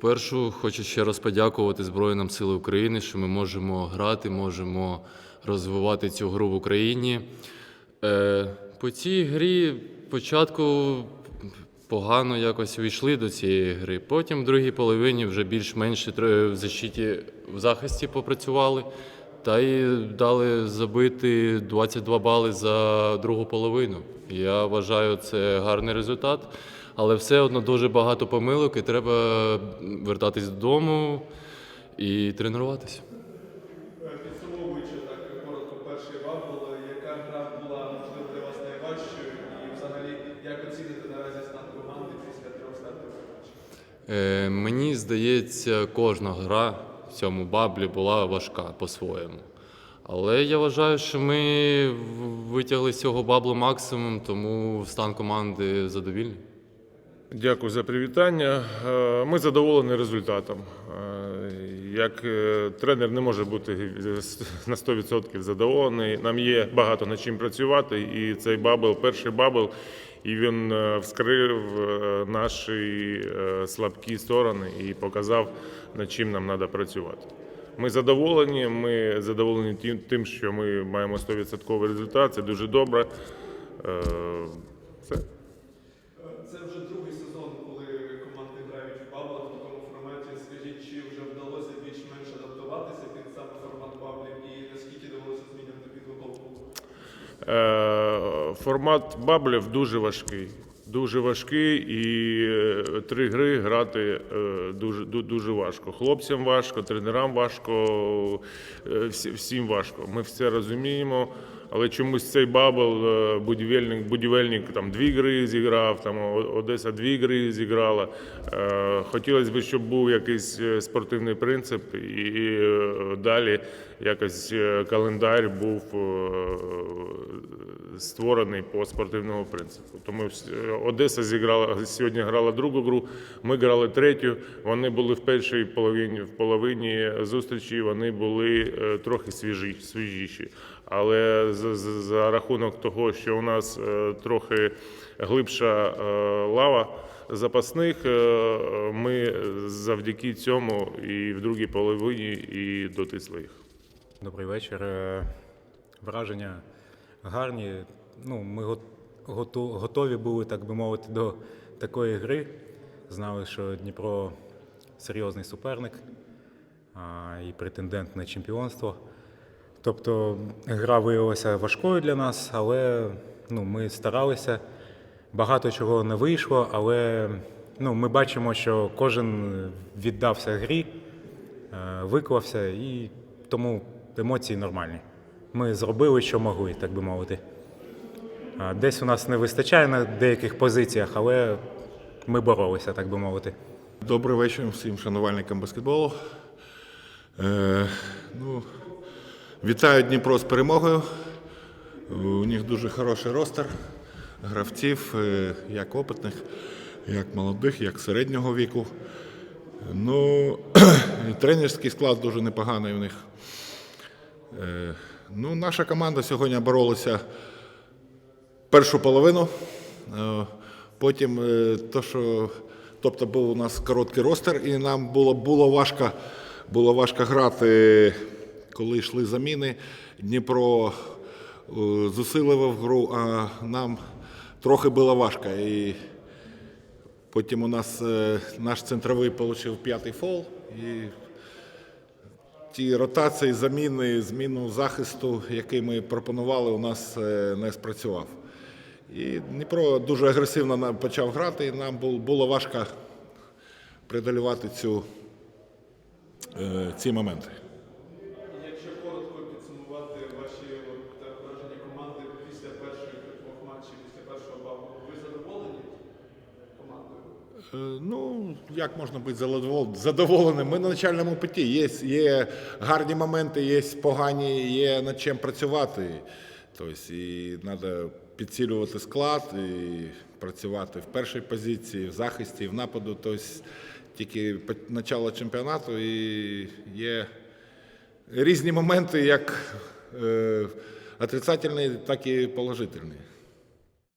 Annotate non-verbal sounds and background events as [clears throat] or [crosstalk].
Першу хочу ще раз подякувати Збройним силам України, що ми можемо грати, можемо розвивати цю гру в Україні. Е, по цій грі спочатку погано якось увійшли до цієї гри. Потім в другій половині вже більш-менш в защиті в захисті попрацювали. Та й дали забити 22 бали за другу половину. Я вважаю, це гарний результат. Але все одно дуже багато помилок, і треба вертатись додому і тренуватися. Підсумовуючи так коротко перший бабл, яка гра була можливо для вас найважчою, і взагалі як оціните наразі стан команди після трьох матчів? Е, мені здається, кожна гра в цьому баблі була важка по-своєму. Але я вважаю, що ми витягли з цього баблу максимум, тому стан команди задовільний. Дякую за привітання. Е, Ми задоволені результатом. Е, Як е, тренер не може бути на 100% задоволений. Нам є багато над чим працювати, і цей бабл, перший бабл, і він вскрив наші слабкі сторони і показав, над чим нам треба працювати. Ми задоволені. Ми задоволені тим- що ми маємо 100% результат. Це дуже добре. Все. Це вже другий сезон, коли команди грають в баблах в такому форматі. Скажіть, чи вже вдалося більш-менш адаптуватися під саме формат баблів і наскільки довелося змінювати підготовку? Е, Формат баблів дуже важкий. Дуже важкий і е, три гри грати е, дуже, дуже важко. Хлопцям важко, тренерам важко, е, всім важко. Ми все розуміємо. Але чомусь цей бабл будівельник, будівельник там дві гри зіграв, там Одеса дві гри зіграла. Хотілося б, щоб був якийсь спортивний принцип, і далі якось календар був створений по спортивному принципу. Тому е, Одеса зіграла сьогодні грала другу гру. Ми грали третю. Вони були в першій половині в половині зустрічі. Вони були е, трохи свіжі, свіжіші. Але за, за, за рахунок того, що у нас е, трохи глибша лава запасних, ми завдяки цьому і в другій половині і дотисли їх. Добрий вечір. Враження гарні. Ну, ми го- готові були, так би мовити, до такої гри. Знали, що Дніпро серйозний суперник і претендент на чемпіонство. Тобто гра виявилася важкою для нас, але ну, ми старалися. Багато чого не вийшло, але ну, ми бачимо, що кожен віддався грі, е, виклався, і тому емоції нормальні. Ми зробили, що могли, так би мовити. Десь у нас не вистачає на деяких позиціях, але ми боролися, так би мовити. Добрий вечір всім шанувальникам баскетболу. Е, ну, вітаю Дніпро з перемогою. У них дуже хороший ростер гравців, е, як опитних, як молодих, як середнього віку. Ну, [clears throat] тренерський склад дуже непоганий у них. Е, ну, наша команда сьогодні боролася першу половину. Е, Потім е, то, що тобто був у нас короткий ростер, і нам було, було важко було важко грати, коли йшли заміни. Дніпро е, зусилював гру, а нам трохи було важко. І потім у нас наш центровий отримав п'ятий фол. І ті ротації, заміни, зміну захисту, який ми пропонували, у нас е, не спрацював. І Дніпро дуже агресивно почав грати, і нам було важко преодолювати цю, е, ці моменти. Якщо коротко підсумувати ваші от, е, враження команди після перших двох матчів, після першого баблу, ви задоволені командою? Е, Ну, як можна бути задоволеним? Ми на начальному путі. Є, є гарні моменти, є погані, є над чим працювати. Тобто, і треба підсилювати склад, і працювати в першій позиції, в захисті, в нападу. Тобто, тільки по- начало чемпіонату і є різні моменти, як е, отрицательні, так і положительні.